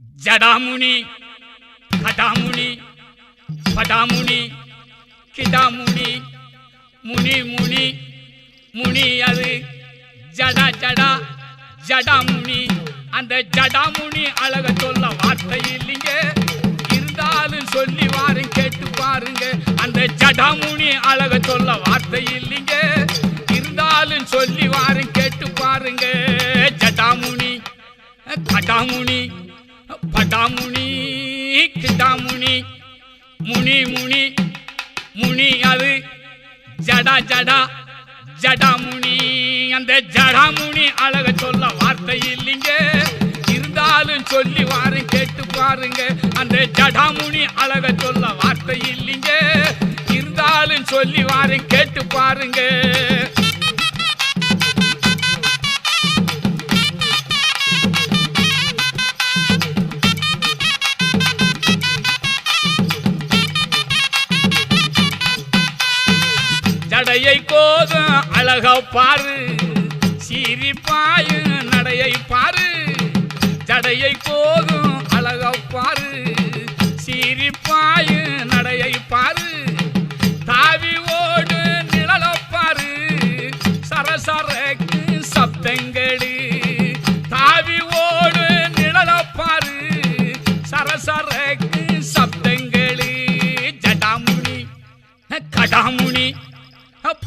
ஜடாமுனி படாமுனி படாமுனி கிடாமுனி முனி முனி முனி அது. ஜடா ஜடா ஜடாமுனி. அந்த ஜடாமுனி அழக சொல்ல வார்த்தை இல்லைங்க. இருந்தாலும் சொல்லி வாரு கேட்டு பாருங்க. அந்த ஜடாமுனி அழக சொல்ல வார்த்தை இல்லைங்க. இருந்தாலும் சொல்லி வாரு கேட்டு பாருங்க. ஜடாமுனி கடாமுனி தாமுனி கிடாமுனி முனி முனி முனி அது. ஜடா ஜடா ஜடாமுனி. அந்த ஜடாமுனி அழக சொல்ல வார்த்தை இல்லைங்க. இருந்தாலும் சொல்லி வாரு கேட்டு பாருங்க. அந்த ஜடாமுனி அழக சொல்ல வார்த்தை இல்லைங்க. இருந்தாலும் சொல்லி வாரு கேட்டு பாருங்க. நடையை கோதும் அழக பாரு. சிரிப்பாயும் நடையை பாரு. தடையை கோதும் அழக பாரு. சிரிப்பாயும் நடையை பாரு.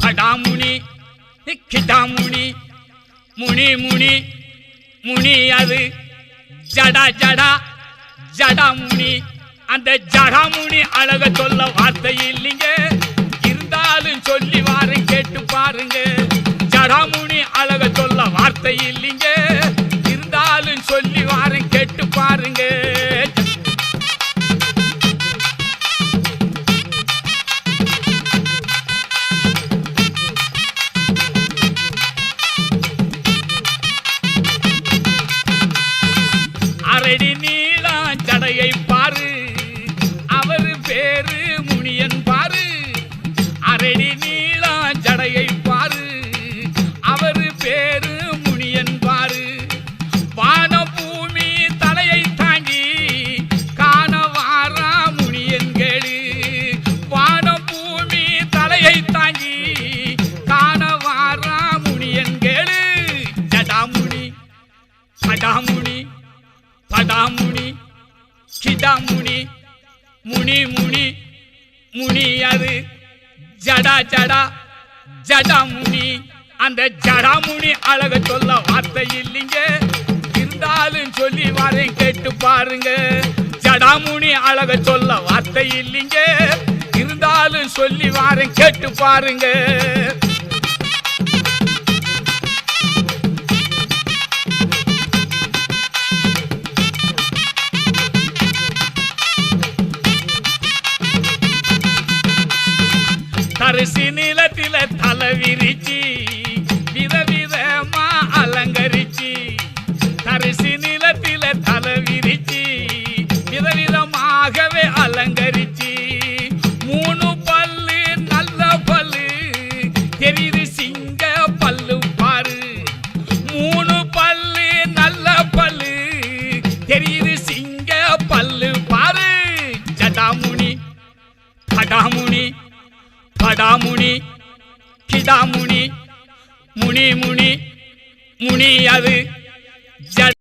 படாமுனி கிடாமுனி முனி முனி முனி அது ஜடா ஜடா ஜடாமுனி அந்த ஜடாமுனி அழக சொல்ல வார்த்தை இல்லைங்க இருந்தாலும் சொல்லி வாரு கேட்டு பாருங்க. ஜடாமுனி அழக சொல்ல வார்த்தை இல்லைங்க இருந்தாலும் சொல்லி வாரு கேட்டு பாருங்க. அடி நீளம் ஜடையை பாரு. அவர் பேரு முனியன் பாரு. அரடி நீளம் படாமுனி சிதாமுனி முனி முனி முனி அது ஜடா ஜடா ஜடாமுனி. அந்த ஜடாமுனி அழக சொல்ல வார்த்தை இல்லைங்க. இருந்தாலும் சொல்லி வரேன் கேட்டு பாருங்க. ஜடாமுனி அழக சொல்ல வார்த்தை இல்லைங்க. இருந்தாலும் சொல்லி வாரேன் கேட்டு பாருங்க. அரிசி நிலத்தில தலை விரிச்சி விதவிதமா அலங்கரிச்சு. அரிசி நிலத்தில தலை விரிச்சு விதவிதமாகவே அலங்கரிச்சு. மூணு பல்லு நல்ல பல்லு தெரியுது சிங்க பல்லு பாரு. மூணு பல்லு நல்ல பல்லு தெரியுது சிங்க பல்லு பாரு. ஜடாமுனி படாமுனி கிடாமுனி கிடாமுனி முனி முனி முனி அது ஜட